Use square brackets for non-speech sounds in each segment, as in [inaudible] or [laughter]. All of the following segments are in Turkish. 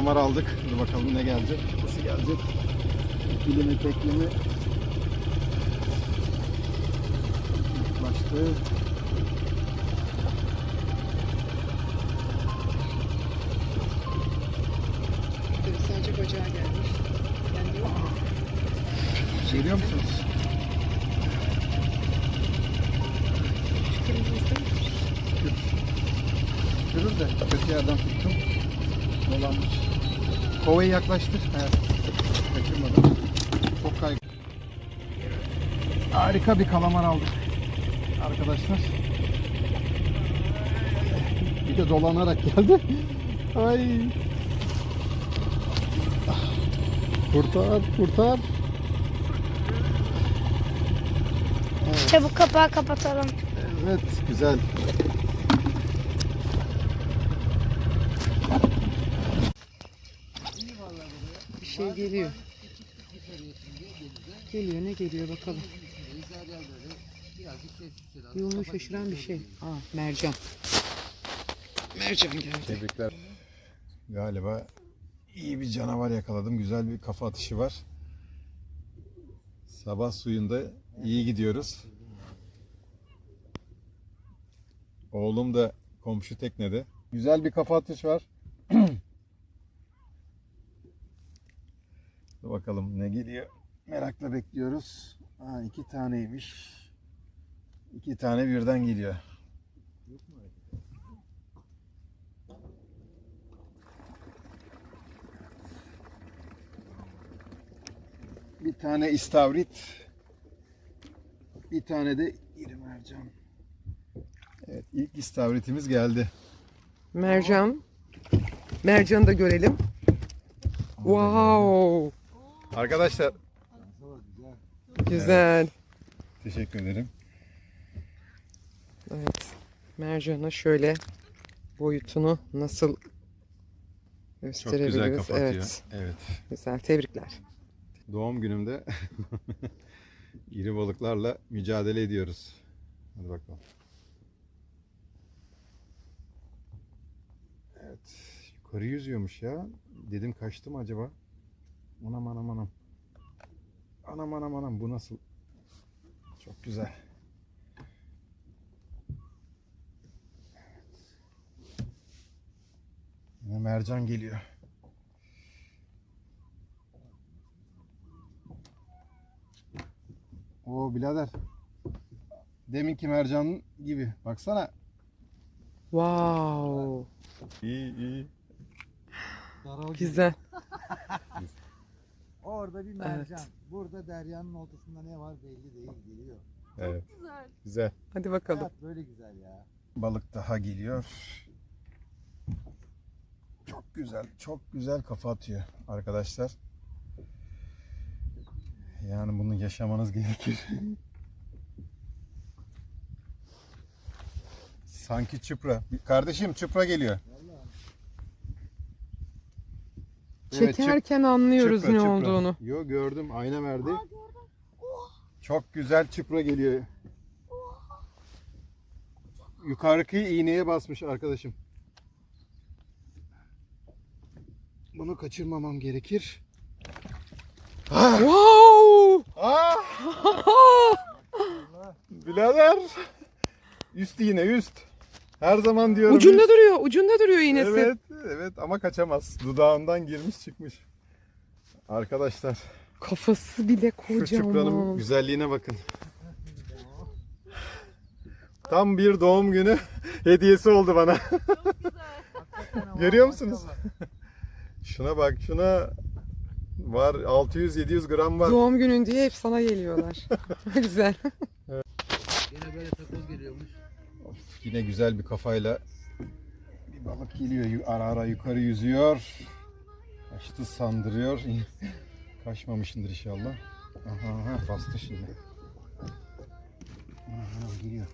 kalamar aldık. Dur bakalım ne gelecek. Nasıl gelecek? İkili mi tekli mi? Başlı. Böyle sadece bacağı gelmiş. Geliyor musunuz? Yaklaştır. Evet. Çok kay. Harika bir kalamar aldık. Arkadaşlar. Bir de dolanarak geldi. Ay. Kurtar, kurtar. Çabuk kapağı kapatalım. Evet, güzel. Şey geliyor. Geliyor ne geliyor bakalım. Yolunu şaşıran bir şey. Aa mercan. Mercan geldi. Tebrikler. Galiba iyi bir canavar yakaladım. Güzel bir kafa atışı var. Sabah suyunda iyi gidiyoruz. Oğlum da komşu teknede. Güzel bir kafa atış var. Dur bakalım ne geliyor. Merakla bekliyoruz. Aa, iki taneymiş. İki tane birden geliyor. Bir tane istavrit. Bir tane de iri mercan. Evet ilk istavritimiz geldi. Mercan. Mercanı da görelim. Wow. Arkadaşlar Güzel. teşekkür ederim. Evet. Mercanı şöyle boyutunu nasıl Çok gösterebiliriz? güzel kapatıyor. Evet. evet. Güzel. Tebrikler. Doğum günümde [laughs] iri balıklarla mücadele ediyoruz. Hadi bakalım. Evet. Yukarı yüzüyormuş ya. Dedim kaçtı mı acaba? Anam anam anam. Anam anam anam. Bu nasıl? Çok güzel. Yine mercan geliyor. Oo birader. Deminki mercan gibi. Baksana. Wow. İyi iyi. Güzel. Orada bir mercan. Burada deryanın ortasında ne var belli değil geliyor. Evet. Güzel. Hadi bakalım. Hayat böyle güzel ya. Balık daha geliyor. Çok güzel, çok güzel kafa atıyor arkadaşlar. Yani bunu yaşamanız gerekir. Sanki çıpra. Kardeşim çıpra geliyor. Evet, Çekerken anlıyoruz çıpra, ne çıpra. olduğunu. Yo gördüm ayna verdi. Çok güzel çıpra geliyor. Yukarıki iğneye basmış arkadaşım. Bunu kaçırmamam gerekir. Wow! Aa! [laughs] Birader. Üst iğne üst. Her zaman diyorum. Ucunda üst. duruyor, ucunda duruyor iğnesi. Evet, evet ama kaçamaz. Dudağından girmiş çıkmış. Arkadaşlar Kafası bile şu çıpranın kocaman. güzelliğine bakın. Tam bir doğum günü [laughs] hediyesi oldu bana. [laughs] Görüyor musunuz? [laughs] şuna bak şuna var 600-700 gram var. Doğum günün diye hep sana geliyorlar. Güzel. Yine böyle takoz geliyormuş. Of, yine güzel bir kafayla bir balık geliyor. Ara ara yukarı yüzüyor. Kaçtı sandırıyor. [laughs] Kaçmamışındır inşallah. Aha, aha bastı şimdi. Aha, geliyor.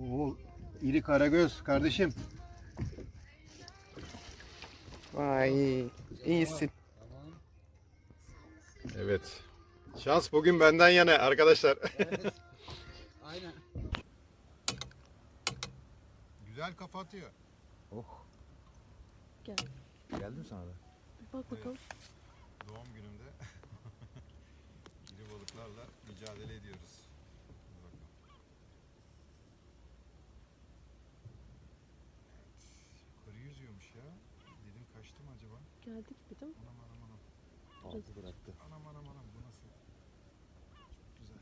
Oo, iri karagöz kardeşim. Vay iyisin. Evet. Şans bugün benden yana arkadaşlar. [laughs] Aynen. Güzel kafa atıyor. Oh. Gel. Geldi mi sana da? Bak bakalım. Doğum günümde [laughs] iri balıklarla mücadele ediyoruz. Bakalım. Evet, yukarı yüzüyormuş ya. Dedim kaçtı mı acaba? Geldik bir değil mi? Anam anam anam. Altı bıraktı. Anam anam anam bu nasıl? Çok güzel.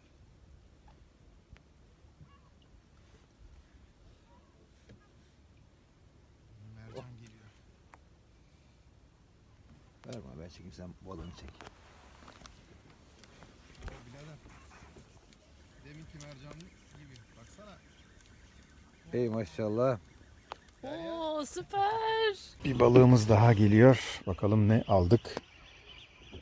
Mercan geliyor. Ver bana ben çekeyim sen balığını çek. Oo birader. Deminki mercan gibi. Baksana. Ey maşallah. Oo süper. Bir balığımız daha geliyor. Bakalım ne aldık.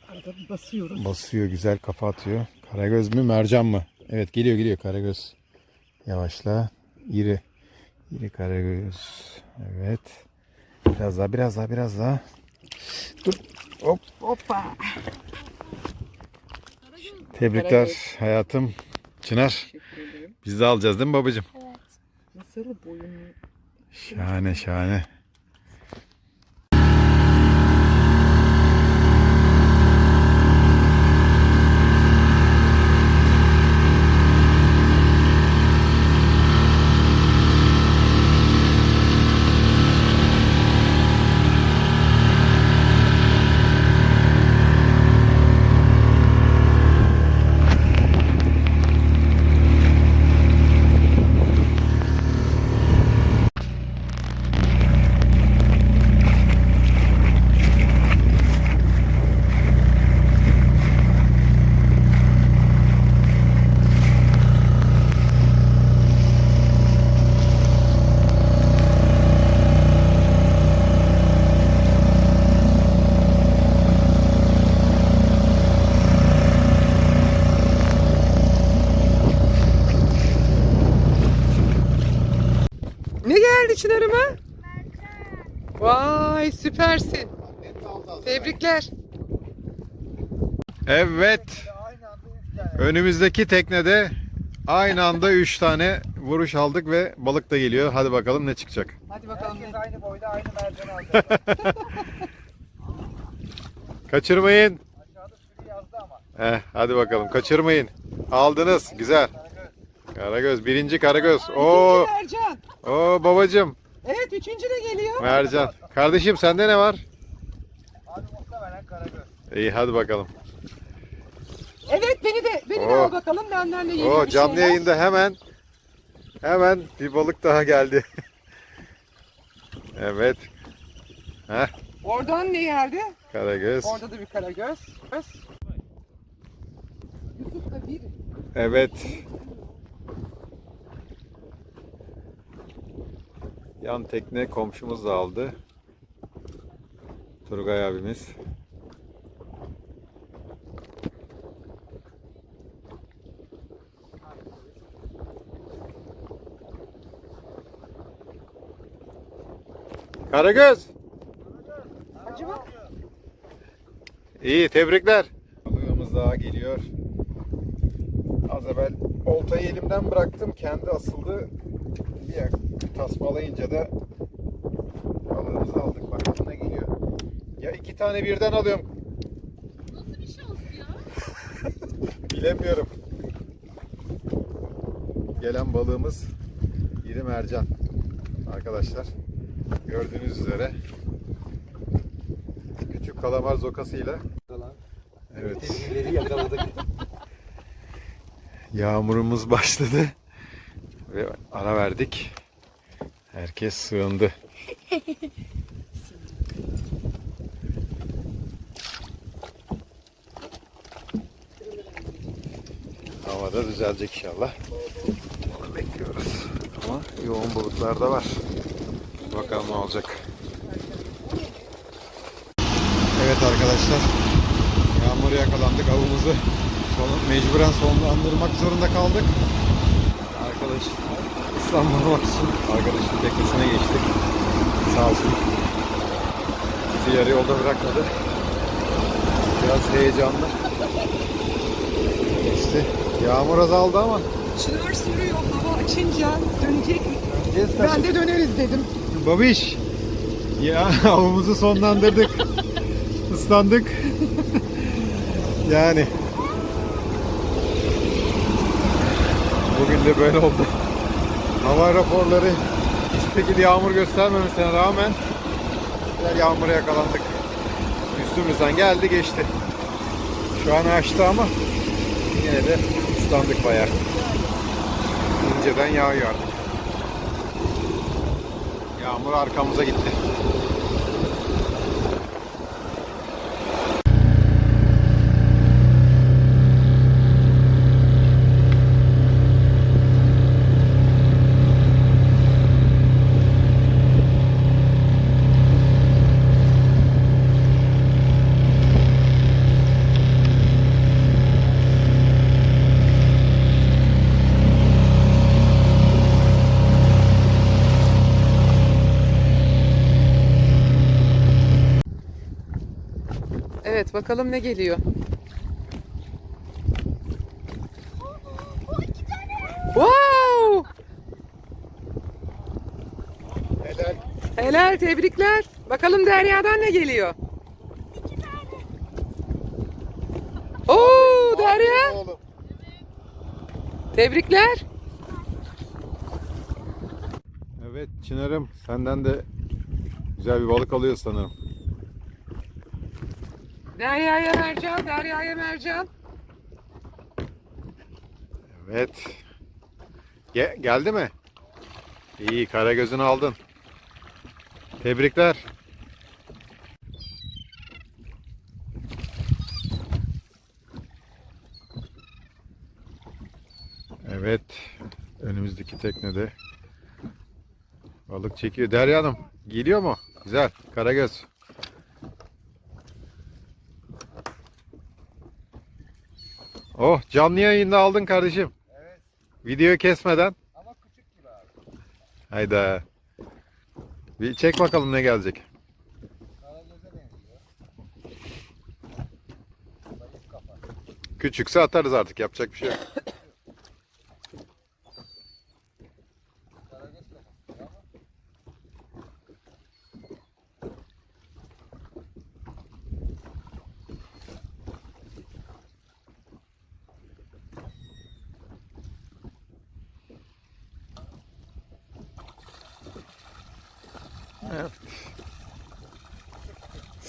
Arada bir basıyoruz. Basıyor güzel kafa atıyor. Karagöz mü mercan mı? Evet geliyor geliyor karagöz. Yavaşla. İri. İri karagöz. Evet. Biraz daha biraz daha biraz daha. Dur. Hop. Hoppa. Tebrikler Karagöz. hayatım. Çınar. Teşekkür ederim. Biz de alacağız değil mi babacığım? Evet. Nasıl boyun? Şahane şahane. Çınar'ıma? Vay süpersin. Tebrikler. Evet. Önümüzdeki teknede aynı anda 3 tane vuruş aldık ve balık da geliyor. Hadi bakalım ne çıkacak. Hadi bakalım. Herkes aynı boyda aynı mercan aldı. [laughs] Kaçırmayın. Aşağıda sürü yazdı ama. Eh, hadi bakalım kaçırmayın. Aldınız. Güzel. Karagöz. Birinci Karagöz. Oo, Mercan. Oo babacım. Evet üçüncü de geliyor. Mercan. Kardeşim sende ne var? Abi muhtemelen karagöz. İyi hadi bakalım. Evet beni de beni de Oo. al bakalım benden de yeni Oo, bir canlı şeyler. yayında hemen hemen bir balık daha geldi. [laughs] evet. Heh, Oradan ne geldi? Karagöz. Orada da bir karagöz. Göz. Yusuf da bir. Evet. Yan tekne komşumuz da aldı. Turgay abimiz. Karagöz. Acaba İyi tebrikler. Balığımız daha geliyor. Az evvel oltayı elimden bıraktım. Kendi asıldı. Bir tasmalayınca da balığımızı aldık. Bakalım ne geliyor. Ya iki tane birden alıyorum. Nasıl bir şans ya? [laughs] Bilemiyorum. Gelen balığımız iri mercan. Arkadaşlar gördüğünüz üzere küçük kalamar zokasıyla evet yakaladık. Yağmurumuz başladı ve ara verdik. Herkes sığındı. Havada düzelecek inşallah. Onu bekliyoruz. Ama yoğun bulutlar da var. Bakalım ne olacak. Evet arkadaşlar. Yağmura yakalandık avımızı. Son, mecburen sonlandırmak zorunda kaldık. Arkadaş ıslanmamak için arkadaşın teknesine geçtik. Sağ olsun. Bizi yarı yolda bırakmadı. Biraz heyecanlı. Geçti. Yağmur azaldı ama. Çınar sürüyor hava açınca dönecek. Döneceğiz Ben de döneriz dedim. Babiş. Ya [laughs] avımızı sonlandırdık. Islandık. yani. Bugün de böyle oldu. Hava raporları hiçbir yağmur göstermemesine rağmen yağmura yakalandık. Üstümüzden geldi geçti. Şu an açtı ama yine de ıslandık bayağı. İnceden yağıyor artık. Yağmur arkamıza gitti. Evet bakalım ne geliyor. Wow! Helal. Helal tebrikler. Bakalım Derya'dan ne geliyor? Oo Derya Oğlum. tebrikler. Evet Çınar'ım senden de güzel bir balık alıyor sanırım. Derya'ya mercan, Derya'ya mercan. Evet. Ge- geldi mi? İyi karagözünü aldın. Tebrikler. Evet. Önümüzdeki teknede balık çekiyor. Derya Hanım geliyor mu? Güzel. Karagöz. Oh canlı yayında aldın kardeşim. Evet. Videoyu kesmeden. Ama küçük gibi abi. Hayda. Bir çek bakalım ne gelecek. Küçükse atarız artık yapacak bir şey yok. [coughs]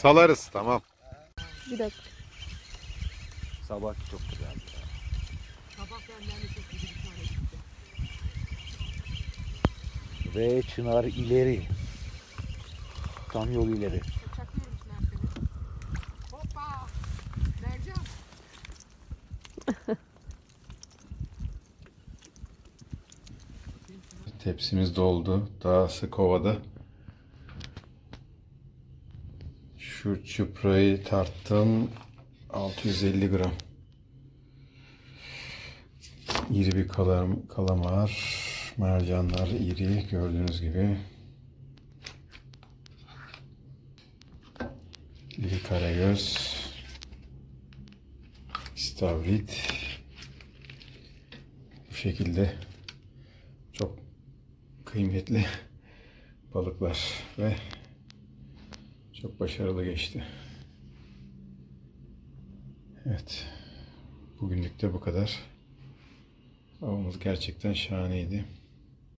Salarız tamam. Bir dakika. sabah çok güzel. Ve Çınar ileri. Tam yol ileri. Hoppa. Mercan. Tepsimiz doldu. Daha kovada. Şu çuprayı tarttım. 650 gram. İri bir kalam, kalamar. Mercanlar iri gördüğünüz gibi. İri karagöz. İstavrit. Bu şekilde çok kıymetli balıklar ve çok başarılı geçti. Evet. Bugünlük de bu kadar. Avımız gerçekten şahaneydi.